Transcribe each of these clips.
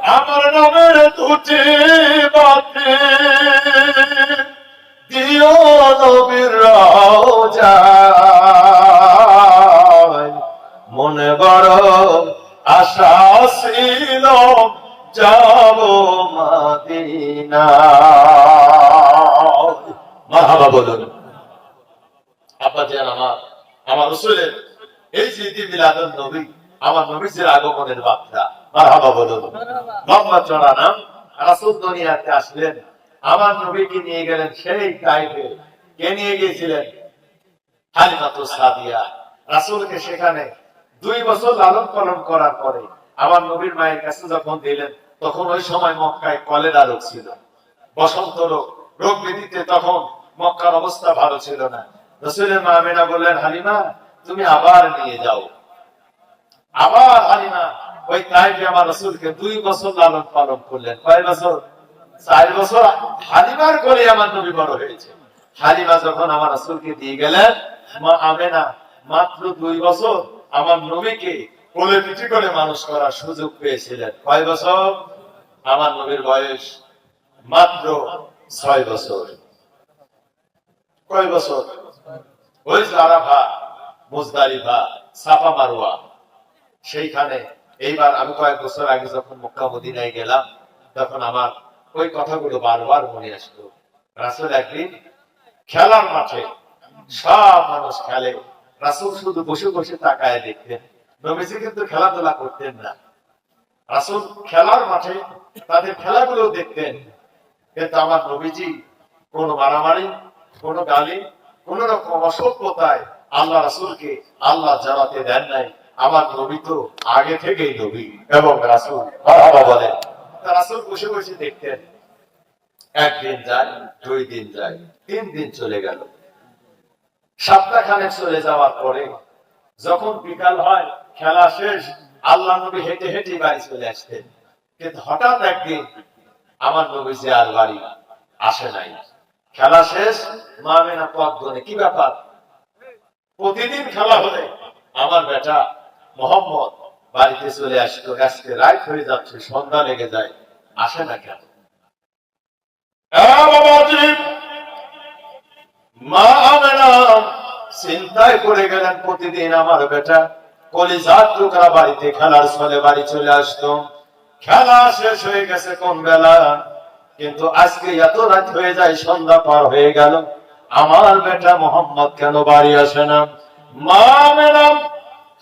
আমার নামের দুটি বাতি দিও নবীর মনে বড় আশা ছিল, যাব মারহাবা বলুন। আব্বা জান আমার আমার রসুলের এই যে নবী, আমার নবীজির আগমনের বার্তা। মারহাবা বলুন আসলেন। আমার নবীকে নিয়ে গেলেন সেই টাইপে কে নিয়ে গিয়েছিলেন? রাসূলকে সেখানে দুই বছর লালন পালন করার পরে আমার নবীর মায়ের কাছে যখন দিলেন, তখন ওই সময় মক্কায় কলেরা রোগ ছিল। বসন্ত রোগ। রোগ ব্যাধিতে তখন মক্কার অবস্থা ভালো ছিল না। রসুলের মা আমেনা বললেন, হালিমা, তুমি আবার নিয়ে যাও। আবার হালিমা ওই তাইফে আমার রসুলকে দুই বছর লালন পালন করলেন। কয় বছর? চার বছর হালিমার করে আমার নবী বড় হয়েছে। হালিমা যখন আমার রসুলকে দিয়ে গেলেন, মা আমেনা, মাত্র দুই বছর আমার নবীকে কোলে পিঠে করে মানুষ করার সুযোগ পেয়েছিলেন। কয় বছর? আমার নবীর বয়স মাত্র ছয় বছর। কয় বছর? ওই আরাফা মুজদালিফা, সাফা মারুয়া সেইখানে এইবার আমি কয়েক বছর আগে যখন মক্কা মদিনায় গেলাম, তখন আমার ওই কথাগুলো বারবার মনে আসতো। রাসুল একদিন খেলার মাঠে, সব মানুষ খেলে, রাসুল শুধু বসে বসে তাকায় দেখতেন। নবীজি কিন্তু খেলাধুলা করতেন না। রাসুল খেলার মাঠে তাদের খেলাগুলো দেখতেন। কিন্তু আমার নবীজি কোন মারামারি, কোন গালি, কোন রকম অসভ্যতায় আল্লাহ রাসুলকে আল্লাহ জানাতে দেন নাই। আমার নবী তো আগে থেকেই নবী এবং রাসুল। বাবা বলেন রাসুল বসে বসে দেখতেন। একদিন যায়, দুই দিন যায়, তিন দিন চলে গেল। সপ্তাহ খানেক চলে যাওয়ার পরে যখন বিকাল হয়, খেলা শেষ, আল্লাহ নবী হেঁটে হেঁটে বাড়ি চলে আসতেন। কিন্তু হঠাৎ একদিন আমার নবীজি আর বাড়ি আসে নাই। খেলা শেষ মা মেনা পথ গনে কি ব্যাপার? প্রতিদিন খেলা হলে আমার বেটা মোহাম্মদ বাড়িতে চলে আসতো আজকে রাত হয়ে যাচ্ছে, সন্ধ্যা লেগে যায়, আসে না কেন? চিন্তায় গেলেন প্রতিদিন আমার বেটা। বাড়িতে খেলার ছলে বাড়ি চলে আসতো। খেলা শেষ হয়ে গেছে কোন বেলা? কিন্তু আজকে এত রাত হয়ে যায়, সন্ধ্যা পার হয়ে গেল। আমার বেটা মোহাম্মদ কেন বাড়ি আসে না? মা ম্যাডাম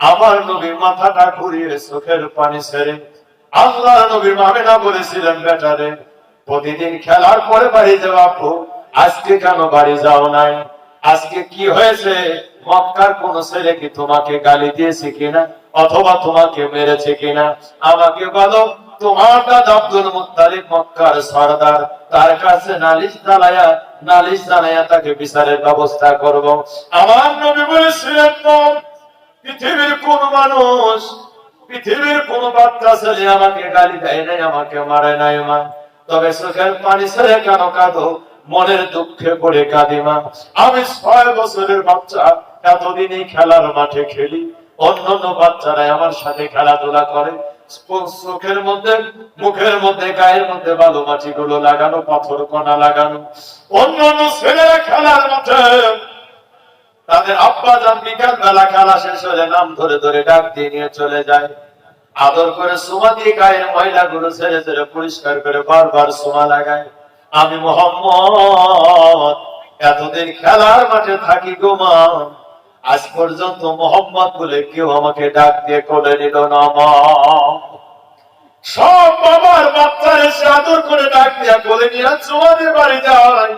আমার নবী মাথাটা ঘুরিয়ে চোখের পানি ছেড়ে আল্লাহ নবী মামেনা বলেছিলেন বেটারে প্রতিদিন খেলার পরে বাড়ি যাওয়া খুব। আজকে কেন বাড়ি যাও নাই? আজকে কি হয়েছে? মক্কার কোন ছেলে কি তোমাকে গালি দিয়েছে কিনা? অথবা তোমাকে মেরেছে কিনা? আমাকে বলো, তোমার দাদা আব্দুল মুত্তালিব মক্কার সর্দার, তার কাছে নালিশ জানায়া নালিশ জানায়া তাকে বিচারের ব্যবস্থা করব। আমার নবী বলেছিলেন পৃথিবীর কোন মানুষ, পৃথিবীর কোন বাচ্চা ছেলে আমাকে গালি দেয় নাই, আমাকে মারে নাই মা। তবে চোখের পানি ছেড়ে কেন কাঁদো? মনের দুঃখে পড়ে কাঁদি মা। আমি ছয় বছরের বাচ্চা, এতদিনই খেলার মাঠে খেলি। অন্যান্য বাচ্চারা আমার সাথে খেলাধুলা করে। চোখের মধ্যে, মুখের মধ্যে, গায়ের মধ্যে বালু মাটি গুলো লাগানো, পাথর কণা লাগানো। অন্যান্য ছেলেরা খেলার মাঠে তাদের আব্বা যান বিকাল বেলা খেলা শেষ হলে নাম ধরে ধরে ডাক দিয়ে নিয়ে চলে যায়। আদর করে সুমা দিয়ে গায়ের ময়লা গুলো ছেড়ে ছেড়ে পরিষ্কার করে বারবার সুমা লাগায়। আমি মোহাম্মদ, এতদিন খেলার মাঠে থাকি গো মা। আজ পর্যন্ত মোহাম্মদ বলে কেউ আমাকে ডাক দিয়ে কোলে নিল না সব বাবার বাচ্চার এসে আদর করে ডাক দিয়া কোলে নিয়ে তোমাদের বাড়ি যায়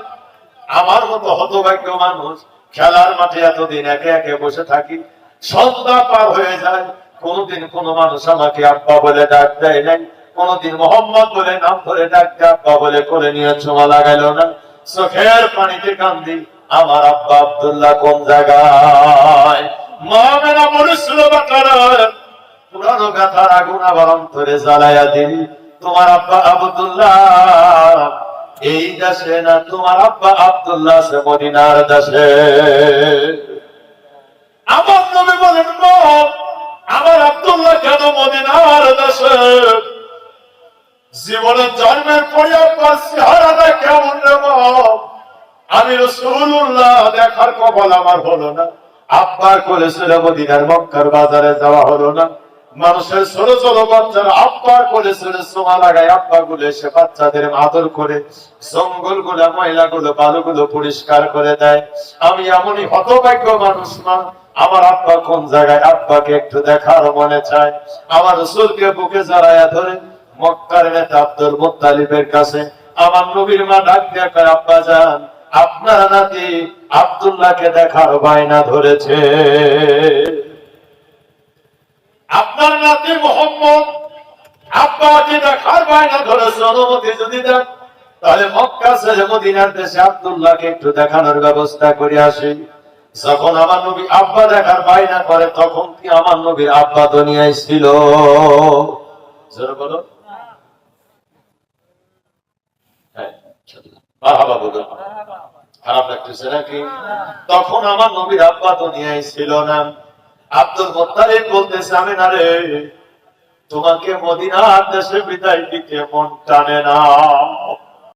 আমার মতো হতভাগ্য মানুষ খেলার মাঠে এতদিন একে একে বসে থাকি, সন্ধ্যা পার হয়ে যায়, কোনদিন কোন মানুষ আমাকে আব্বা বলে ডাক দেয় নাই, কোনদিন মোহাম্মদ বলে নাম ধরে ডাকতে আব্বা বলে করে নিয়ে ছোঁয়া লাগাইল না। চোখের পানিতে কান্দি, আমার আব্বা আব্দুল্লাহ কোন জায়গায়? মা মেনা মনুষ্য বাকার পুরানো গাথার আগুন আবার অন্তরে জ্বালাইয়া দিলি। তোমার আব্বা আবদুল্লাহ। এই দেশে না তোমার আব্বা আবদুল্লাহ সে মদিনার দেশে। আমার নবী বলেন আমার আব্দুল্লাহ কেন মদিনার দেশে? জীবনের জন্মের পরে আব্বার চেহারাটা কেমন মা? আমি রসুল্লাহ দেখার কবল আমার হলো না। আব্বার কোলে ছিল মদিনার মক্কার বাজারে যাওয়া হলো না। মানুষের ছোট ছোট বাচ্চারা আব্বার কোলে ছিল সোমা লাগায় আব্বা গুলো এসে বাচ্চাদের আদর করে জঙ্গলগুলা ময়লা গুলো বালু গুলো পরিষ্কার করে দেয়। আমি এমনই হতভাগ্য মানুষ না আমার আব্বা কোন জায়গায় আব্বাকে একটু দেখার মনে চায়? আমার রসুলকে বুকে জড়াইয়া ধরে মক্কার নেতা আব্দুল মুত্তালিবের কাছে আমার নবীর মা ডাক দিয়ে কয়, আব্বা যান আপনার নাতি আব্দুল্লাহকে দেখার বায়না ধরেছে। আপনার নাতি মোহাম্মদ আব্বাকে দেখার বায়না ধরেছে অনুমতি যদি দেন তাহলে মক্কা ছেড়ে মদিনার দেশে আব্দুল্লাহকে একটু দেখানোর ব্যবস্থা করে আসি। যখন আমার নবী আব্বা দেখার বায়না করে তখন কি আমার নবীর আব্বা দুনিয়ায় ছিল? হ্যাঁ, মারহাবা বলো। খারাপ লাগতেছে নাকি? তখন আমার নবীর আব্বা দুনিয়ায় ছিল না। আব্দুল মোত্তালিব বলতেছে আমি না রে তোমাকে মদিনার দেশে বিদায় দিতে মন টানে না।